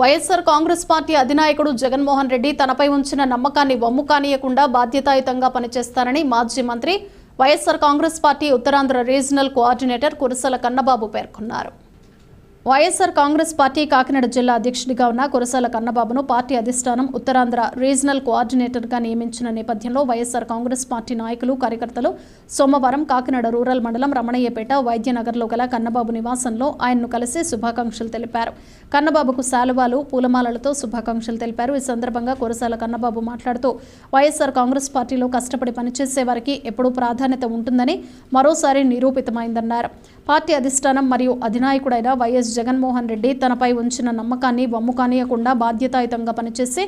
YSR Congress party అధినాయకుడు జగన్మోహన్ రెడ్డి తనపై ఉంచిన నమ్మకాన్ని వమ్ము కానీయకుండా బాధ్యతాయుతంగా పనిచేస్తారని మాజీ మంత్రి YSR Congress party Uttarandhra regional coordinator Kurasala Kannababu పేర్కొన్నారు. వైఎస్ఆర్ కాంగ్రెస్ పార్టీ కాకినాడ జిల్లా అధ్యక్షుడిగా ఉన్న కురసాల కన్నబాబును పార్టీ అధిష్టానం ఉత్తరాంధ్ర రీజనల్ కోఆర్డినేటర్గా నియమించిన నేపథ్యంలో వైఎస్ఆర్ కాంగ్రెస్ పార్టీ నాయకులు కార్యకర్తలు సోమవారం కాకినాడ రూరల్ మండలం రమణయ్యపేట వైద్యనగర్లో గల కన్నబాబు నివాసంలో ఆయన్ను కలిసి శుభాకాంక్షలు తెలిపారు. కన్నబాబుకు శాలువాలు పూలమాలలతో శుభాకాంక్షలు తెలిపారు. ఈ సందర్భంగా కురసాల కన్నబాబు మాట్లాడుతూ వైఎస్ఆర్ కాంగ్రెస్ పార్టీలో కష్టపడి పనిచేసే వారికి ఎప్పుడూ ప్రాధాన్యత ఉంటుందని మరోసారి నిరూపితమైందన్నారు. పార్టీ అధిష్టానం మరియు అధినాయకుడైన వైఎస్ జగన్మోహన్ రెడ్డి తనపై ఉంచిన నమ్మకాన్ని వమ్ము కానీయకుండా బాధ్యతాయుతంగా పనిచేసి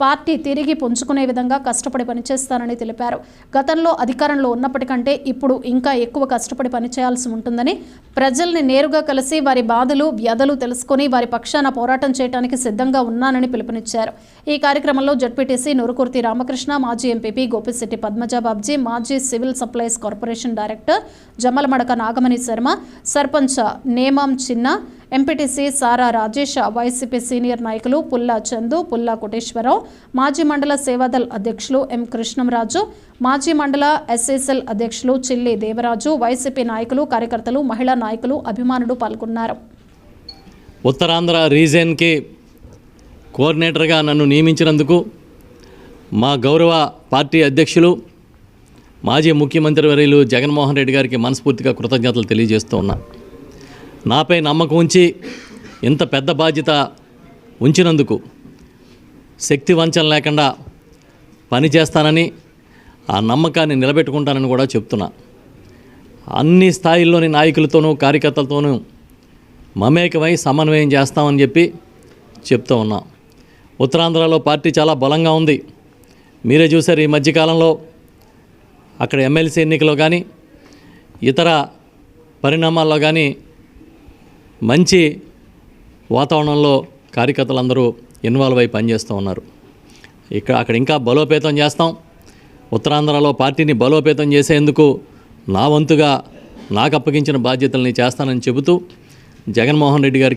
పార్టీ తిరిగి పుంజుకునే విధంగా కష్టపడి పనిచేస్తానని తెలిపారు. గతంలో అధికారంలో ఉన్నప్పటికంటే ఇప్పుడు ఇంకా ఎక్కువ కష్టపడి పనిచేయాల్సి ఉంటుందని ప్రజల్ని నేరుగా కలిసి వారి బాధలు వ్యధలు తెలుసుకొని వారి పక్షాన పోరాటం చేయడానికి సిద్ధంగా ఉన్నానని పిలుపునిచ్చారు. ఈ కార్యక్రమంలో జడ్పీటీసీ నురుకుర్తి రామకృష్ణ మాజీ ఎంపీపీ గోపిశెట్టి పద్మజ బాబ్జీ మాజీ civil supplies corporation director Jamalamadaka Nagamani Sharma sarpanch Nemam చిన్న ఎంపీటీసీ సారా రాజేష్ వైసీపీ సీనియర్ నాయకులు పుల్లా చందు పుల్లా కోటేశ్వరరావు మాజీ మండల సేవాదల్ అధ్యక్షులు ఎం కృష్ణంరాజు మాజీ మండల ఎస్ఎస్ఎల్ అధ్యక్షులు చిల్లి దేవరాజు వైసీపీ నాయకులు కార్యకర్తలు మహిళా నాయకులు అభిమానులు పాల్గొన్నారు. ఉత్తరాంధ్ర రీజియన్కి కోఆర్డినేటర్గా నన్ను నియమించినందుకు మా గౌరవ పార్టీ అధ్యక్షులు మాజీ ముఖ్యమంత్రి వర్యులు జగన్మోహన్ రెడ్డి గారికి మనస్ఫూర్తిగా కృతజ్ఞతలు తెలియజేస్తూ ఉన్నాను నాపై నమ్మకం ఉంచి ఇంత పెద్ద బాధ్యత ఉంచినందుకు శక్తి వంచన లేకుండా పని చేస్తానని ఆ నమ్మకాన్ని నిలబెట్టుకుంటానని కూడా చెప్తున్నా. అన్ని స్థాయిల్లోని నాయకులతోనూ కార్యకర్తలతోనూ మమేకమై సమన్వయం చేస్తామని చెప్పి చెప్తూ ఉన్నాం. ఉత్తరాంధ్రలో పార్టీ చాలా బలంగా ఉంది. మీరే చూశారు ఈ మధ్యకాలంలో అక్కడ ఎమ్మెల్సీ ఎన్నికలో కానీ ఇతర పరిణామాల్లో కానీ మంచి వాతావరణంలో కార్యకర్తలందరూ ఇన్వాల్వ్ అయి పనిచేస్తూ ఉన్నారు. ఇక్కడ అక్కడ ఇంకా బలోపేతం చేస్తాం. ఉత్తరాంధ్రలో పార్టీని బలోపేతం చేసేందుకు నా వంతుగా నాకు అప్పగించిన బాధ్యతల్ని చేస్తానని చెబుతూ జగన్మోహన్ రెడ్డి గారికి